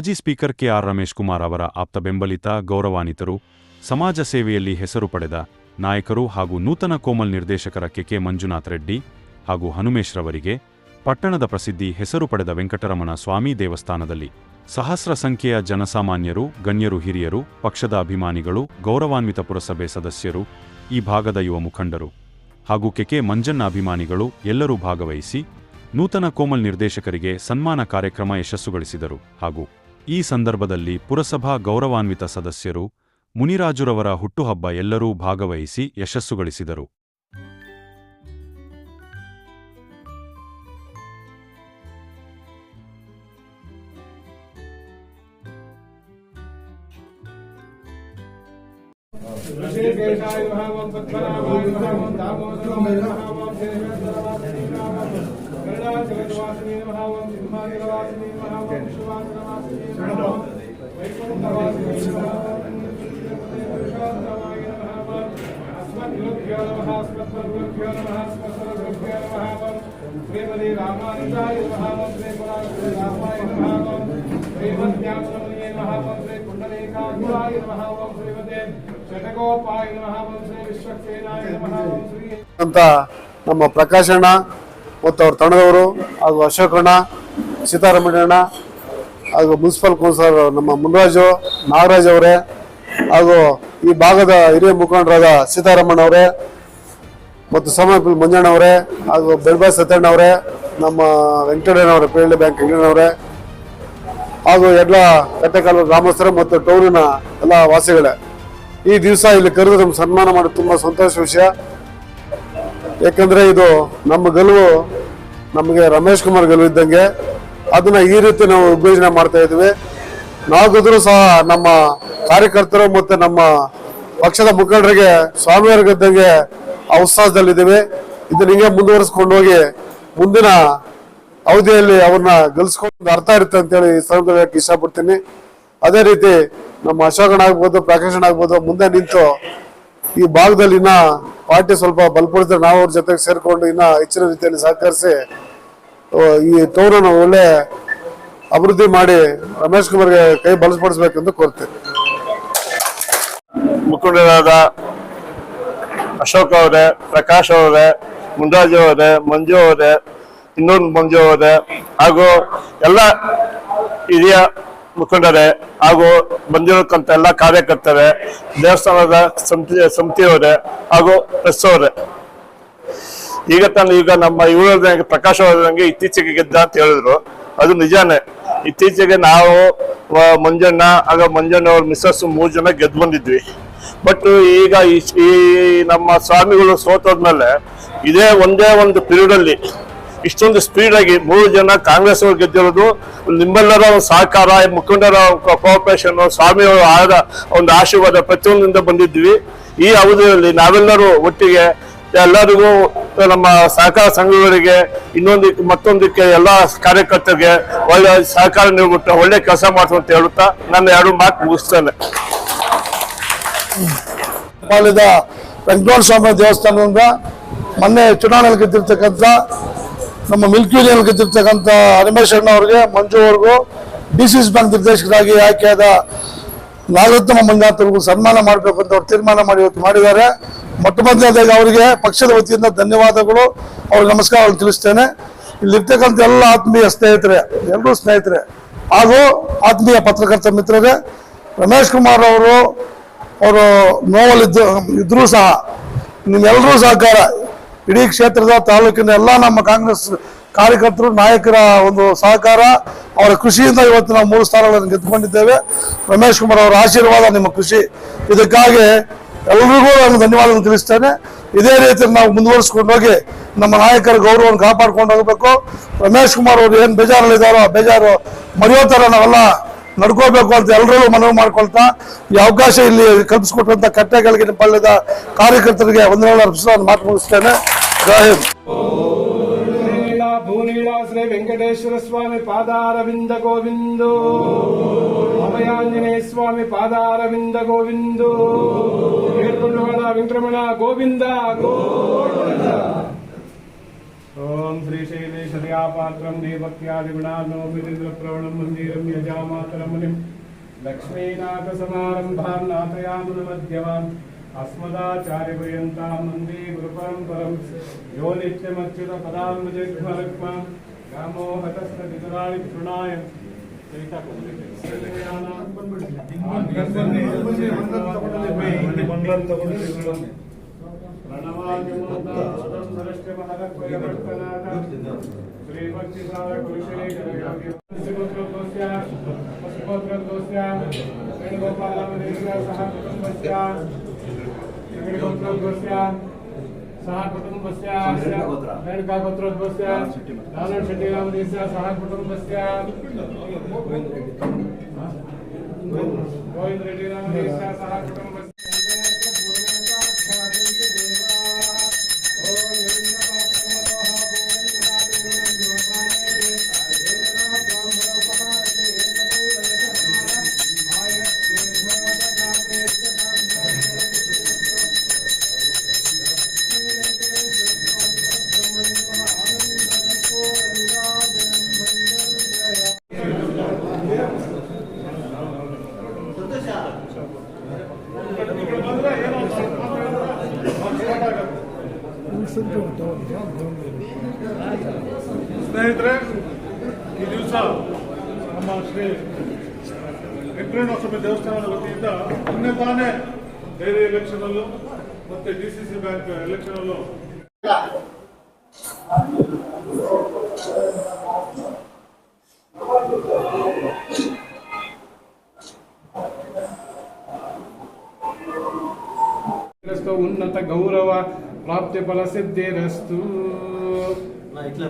ಮಾಜಿ speaker K R Ramesh Kumar ಅವರ ಆಪ್ತ ಬೆಂಬಲಿತ, ಗೌರವಾನ್ವಿತರು, ಸಮಾಜ ಸೇವೆಯಲ್ಲಿ ಹೆಸರು ಪಡೆದ ನಾಯಕರು ಹಾಗೂ ನೂತನ ಕೋಮಲ್ ನಿರ್ದೇಶಕರ ಕೆಕೆ ಮಂಜುನಾಥ್ ರೆಡ್ಡಿ ಹಾಗೂ ಹನುಮೇಶ್ ರವರಿಗೆ ಪಟ್ಟಣದ ಪ್ರಸಿದ್ಧಿ ಹೆಸರು ಪಡೆದ ವೆಂಕಟರಮಣ ಸ್ವಾಮಿ ದೇವಸ್ಥಾನದಲ್ಲಿ ಸಹಸ್ರ ಸಂಖ್ಯೆಯ ಜನಸಾಮಾನ್ಯರು, ಗಣ್ಯರು, ಹಿರಿಯರು, ಪಕ್ಷದ ಅಭಿಮಾನಿಗಳು, ಗೌರವಾನ್ವಿತ ಪುರಸಭೆ ಸದಸ್ಯರು, ಈ ಭಾಗದ ಯುವ ಮುಖಂಡರು ಹಾಗೂ ಕೆಕೆ ಮಂಜಣ್ಣ ಅಭಿಮಾನಿಗಳು ಎಲ್ಲರೂ ಭಾಗವಹಿಸಿ ನೂತನ ಕೋಮಲ್ ನಿರ್ದೇಶಕರಿಗೆ ಸನ್ಮಾನ ಕಾರ್ಯಕ್ರಮ ಯಶಸ್ಸುಗಳಿಸಿದರು ಹಾಗೂ ಈ ಸಂದರ್ಭದಲ್ಲಿ ಪುರಸಭಾ ಗೌರವಾನ್ವಿತ ಸದಸ್ಯರು ಮುನಿರಾಜುರವರ ಹುಟ್ಟುಹಬ್ಬ ಎಲ್ಲರೂ ಭಾಗವಹಿಸಿ ಯಶಸ್ಸು ಗಳಿಸಿದರು జగద్వాసిని నమః ఓం సింహాచలవాసిని నమః ఓం విశ్వవాసనవాసిని నమః ఓం వైకుంఠవాసిని నమః పురుషోత్తమాయ నమః ఓం అస్మద్గురుభ్యో నమః అస్మద్గురుభ్యో నమః అస్మద్గురుభ్యో నమః ఓం శ్రీమతి రామానుజాయ నమః ఓం శ్రీమతి అంతా ನಮ್ಮ ಪ್ರಕಾಶನ ಮತ್ತು ಅವ್ರ ತಂಡದವರು ಹಾಗೂ ಅಶೋಕಣ್ಣ ಸೀತಾರಾಮಣ್ಣ ಹಾಗೂ ಮುನ್ಸಿಪಲ್ ಕೌನ್ಸಿಲರ್ ನಮ್ಮ ಮುನ್ರಾಜು, ನಾಗರಾಜ್ ಅವರೇ ಹಾಗೂ ಈ ಭಾಗದ ಹಿರಿಯ ಮುಖಂಡರಾದ ಸೀತಾರಾಮಣ್ಣ ಅವರೇ ಮತ್ತು ಸೋಮಪುಲ್ ಮಂಜಣ್ಣ ಅವರೇ ಹಾಗೂ ಬೆಳ್ಬಾ ಸತ್ಯಣ್ಣ ಅವರೇ, ನಮ್ಮ ವೆಂಕಟಣ್ಣವರೇ ಪೇಳ್ಳಿ ಬ್ಯಾಂಕ್ ವೆಂಕಟಣ್ಣವರೇ ಹಾಗೂ ಎಲ್ಲ ಕಟ್ಟೆಕಾಲ ಗ್ರಾಮಸ್ಥರು ಮತ್ತು ಟೌನಿನ ಎಲ್ಲ ವಾಸಿಗಳೇ. ಈ ದಿವಸ ಇಲ್ಲಿ ಕರೆದು ನಮ್ಗೆ ಸನ್ಮಾನ ಮಾಡೋದು ತುಂಬ ಸಂತೋಷ ವಿಷಯ. ಯಾಕಂದ್ರೆ ಇದು ನಮ್ಮ ಗೆಲುವು, ನಮಗೆ ರಮೇಶ್ ಕುಮಾರ್ ಗೆಲುವು ಇದ್ದಂಗೆ, ಅದನ್ನ ಈ ರೀತಿ ನಾವು ವಿಭಜನೆ ಮಾಡ್ತಾ ಇದ್ವಿ. ನಾವು ಸಹ ನಮ್ಮ ಕಾರ್ಯಕರ್ತರು ಮತ್ತೆ ನಮ್ಮ ಪಕ್ಷದ ಮುಖಂಡರಿಗೆ ಸ್ವಾಮಿಯವ್ರ ಗೆದ್ದಂಗೆ ಆ ಉತ್ಸಾಹದಲ್ಲಿದ್ದೀವಿ ಇದನ್ನ ಹಿಂಗೆ ಮುಂದುವರಿಸ್ಕೊಂಡು ಹೋಗಿ ಮುಂದಿನ ಅವಧಿಯಲ್ಲಿ ಅವ್ರನ್ನ ಗೆಲ್ಸ್ಕೊಂಡು ಅರ್ಥ ಇರುತ್ತೆ ಅಂತೇಳಿ ಈ ಸಂದರ್ಭಕ್ಕೆ ಇಷ್ಟಪಡ್ತೀನಿ. ಅದೇ ರೀತಿ ನಮ್ಮ ಅಶೋಕಣ್ಣ ಆಗ್ಬೋದು ಪ್ರಕಾಶಣ್ಣ ಆಗ್ಬೋದು, ಮುಂದೆ ನಿಂತು ಈ ಭಾಗದಲ್ಲಿ ಇನ್ನ ಪಾರ್ಟಿ ಸ್ವಲ್ಪ ಬಲಪಡಿಸಿದ್ರೆ ನಾವು ಅವ್ರ ಜೊತೆಗೆ ಸೇರ್ಕೊಂಡು ಇನ್ನ ಹೆಚ್ಚಿನ ರೀತಿಯಲ್ಲಿ ಸಹಕರಿಸಿ ಈ ಟೌನನ್ನು ಒಳ್ಳೆ ಅಭಿವೃದ್ಧಿ ಮಾಡಿ ರಮೇಶ್ ಕುಮಾರ್ಗೆ ಕೈ ಬಲಪಡಿಸಬೇಕೆಂದು ಕೋರ್ತೇನೆ. ಮುಖಂಡರಾದ ಅಶೋಕ್ ಅವರೇ, ಪ್ರಕಾಶ್ ಅವರೇ ಮುಂಡಾಜು ಅವರೇ, ಮಂಜು ಅವರೇ, ಇನ್ನೊಂದು ಮಂಜು ಅವರೇ ಹಾಗೂ ಎಲ್ಲ ಹಿರಿಯ ಮುಖಂಡರೇ ಹಾಗೂ ಬಂದಿರತಕ್ಕಂಥ ಎಲ್ಲ ಕಾರ್ಯಕರ್ತರೆ, ದೇವಸ್ಥಾನದ ಸಮಿತಿ ಸಮಿತಿಯವರೇ ಹಾಗೂ ಪ್ರೆಸ್ ಅವರೇ ಈಗ ತಾನು ಈಗ ನಮ್ಮ ಇವರು ಪ್ರಕಾಶ್ ಅವರಂಗೆ ಇತ್ತೀಚೆಗೆ ಗೆದ್ದ ಅಂತ ಹೇಳಿದ್ರು. ಅದು ನಿಜಾನೇ. ಇತ್ತೀಚೆಗೆ ನಾವು ಮಂಜಣ್ಣ, ಆಗ ಮಂಜಣ್ಣ ಅವ್ರ ಮಿಸ್ಸಸ್ ಮೂರು ಜನ ಗೆದ್ದು ಬಂದಿದ್ವಿ. ಬಟ್ ಈಗ ಈ ನಮ್ಮ ಸ್ವಾಮಿಗಳು ಸೋತೋದ್ಮೇಲೆ ಇದೇ ಒಂದೇ ಒಂದು ಪೀರಿಯಡ್ ಅಲ್ಲಿ ಇಷ್ಟೊಂದು ಸ್ಪೀಡ್ ಆಗಿ ಮೂರು ಜನ ಕಾಂಗ್ರೆಸ್ ಅವರು ಗೆದ್ದಿರೋದು, ನಿಮ್ಮೆಲ್ಲರ ಸಹಕಾರ, ಮುಖಂಡರ ಕೋಆಪರೇಷನ್, ಸ್ವಾಮಿಯವರು ಆದ ಒಂದು ಆಶೀರ್ವಾದ ಪ್ರತಿಯೊಂದಿಂದ ಬಂದಿದ್ವಿ ಈ ಅವಧಿಯಲ್ಲಿ ನಾವೆಲ್ಲರೂ ಒಟ್ಟಿಗೆ ಎಲ್ಲರಿಗೂ ನಮ್ಮ ಸಹಕಾರ ಸಂಘಗಳಿಗೆ ಇನ್ನೊಂದು ಮತ್ತೊಂದಕ್ಕೆ ಎಲ್ಲ ಕಾರ್ಯಕರ್ತರಿಗೆ ಒಳ್ಳೆ ಸಹಕಾರ ನೀಡ್ಬಿಟ್ಟು ಒಳ್ಳೆ ಕೆಲಸ ಅಂತ ಹೇಳುತ್ತಾ ನನ್ನ ಎರಡು ಮಾತು ಮುಗಿಸ್ತೇನೆ. ಪಾಲಿದ ವೆಂಕಟರಮಣ ಸ್ವಾಮಿ ದೇವಸ್ಥಾನದಿಂದ ಮೊನ್ನೆ ಚುನಾವಣೆಯಲ್ಲಿ ಗೆದ್ದಿರ್ತಕ್ಕಂಥ ನಮ್ಮ ಮಿಲ್ಕಿಯಲ್ಲಿ ಗೆದ್ದಿರ್ತಕ್ಕಂಥ ರಮೇಶ್ ಅಣ್ಣ ಅವ್ರಿಗೆ, ಮಂಜು ಅವ್ರಿಗೂ ಡಿ ಸಿ ಬ್ಯಾಂಕ್ ನಿರ್ದೇಶಕರಾಗಿ ಆಯ್ಕೆಯಾದ ನಾಗರತ್ನ ಮಂಜುನಾಥ್ರಿಗೂ ಸನ್ಮಾನ ಮಾಡಬೇಕು ಅಂತ ಅವ್ರು ತೀರ್ಮಾನ ಮಾಡಿ ಇವತ್ತು ಮಾಡಿದ್ದಾರೆ. ಮೊಟ್ಟ ಮೊದಲನೇದಾಗಿ ಅವರಿಗೆ ಪಕ್ಷದ ವತಿಯಿಂದ ಧನ್ಯವಾದಗಳು. ಅವ್ರಿಗೆ ನಮಸ್ಕಾರವನ್ನು ತಿಳಿಸ್ತೇನೆ. ಇಲ್ಲಿರ್ತಕ್ಕಂಥ ಎಲ್ಲ ಆತ್ಮೀಯ ಸ್ನೇಹಿತರೆ ಎಲ್ಲರೂ ಸ್ನೇಹಿತರೆ, ಹಾಗೂ ಆತ್ಮೀಯ ಪತ್ರಕರ್ತ ಮಿತ್ರರೇ, ರಮೇಶ್ ಕುಮಾರ್ ಅವರು ಅವರು ನೋವಲ್ಲಿದ್ದು, ಇದ್ರೂ ಸಹ ನಿಮ್ಮೆಲ್ಲರೂ ಸಹಕಾರ ಇಡೀ ಕ್ಷೇತ್ರದ ತಾಲೂಕಿನ ಎಲ್ಲ ನಮ್ಮ ಕಾಂಗ್ರೆಸ್ ಕಾರ್ಯಕರ್ತರು, ನಾಯಕರ ಒಂದು ಸಹಕಾರ, ಅವರ ಕೃಷಿಯಿಂದ ಇವತ್ತು ನಾವು ಮೂರು ಸ್ಥಾನಗಳನ್ನು ಗೆದ್ದುಕೊಂಡಿದ್ದೇವೆ. ರಮೇಶ್ ಕುಮಾರ್ ಅವರ ಆಶೀರ್ವಾದ ನಿಮ್ಮ ಕೃಷಿ. ಇದಕ್ಕಾಗಿ ಎಲ್ಲರಿಗೂ ನಾನು ಧನ್ಯವಾದ ತಿಳಿಸ್ತೇನೆ. ಇದೇ ರೀತಿ ನಾವು ಮುಂದುವರಿಸ್ಕೊಂಡು ಹೋಗಿ ನಮ್ಮ ನಾಯಕರ ಗೌರವವನ್ನು ಕಾಪಾಡ್ಕೊಂಡು ಹೋಗಬೇಕು. ರಮೇಶ್ ಕುಮಾರ್ ಅವರು ಏನು ಬೇಜಾರಲ್ಲಿದ್ದಾರೋ ಆ ಬೇಜಾರು ಮರೆಯೋ ಥರ ನಾವೆಲ್ಲ ನಡ್ಕೋಬೇಕು ಅಂತ ಎಲ್ಲರೂ ಮನವಿ ಮಾಡ್ಕೊಳ್ತಾ, ಈ ಅವಕಾಶ ಇಲ್ಲಿ ಕಲ್ಪಿಸ್ಕೊಟ್ಟಂತ ಕಟ್ಟೆಗಳಿಗೆ ಪಳ್ಳಿದ ಕಾರ್ಯಕರ್ತರಿಗೆ ಒಂದೆರಡು ಅರ್ಪಿಸಿ ಮಾತು ಮುಗಿಸ್ತೇನೆ. భూనీళా శ్రీ వెంకటేశ్వర స్వామి పాదారవింద గోవిందు. అభయాంజనేయ స్వామి పాదారవింద గోవిందు. ఏడుకొండవాడ వెంకటరమణ గోవింద. ఓం శ్రీ శైలేశయాపాత్రం దేవత్యాదిగుణాలోమిరుద్రప్రవణం మందిరం యజామాతరమునిం. లక్ష్మీనాథ సమారంభాన్ నాథయామున మధ్యవాన్. అస్మదాచార్యపర్యంతం వందే గురుపరంపరం యో నిత్యమచ్యుత పదామృజగ్మలక్మ రామో హతస్థ శ్రీభక్తి त्रिगोत्रद्वस्यात् सः कुटुम्बस्य मेनकागोत्रद्वस्य लालन शेट्टिगामदेस्य सः कुटुम्बस्य गोविन्द रेड्डिगामदेस्य सः ಸ್ನೇಹಿತರೆ, ಈ ದಿವಸ ನಮ್ಮ ಶ್ರೀ ವೆಂಕಟೇಶ್ವರ ದೇವಸ್ಥಾನದ ವತಿಯಿಂದ ಮೊನ್ನೆ ತಾನೇ ಡೈರಿ ಎಲೆಕ್ಷನ್ ಅಲ್ಲೂ ಮತ್ತೆ D C C bank election ಅಲ್ಲೂ. ಉನ್ನತ ಗೌರವ ప్రాప్తి ఫల సిద్ధిరస్తు. ఇట్లా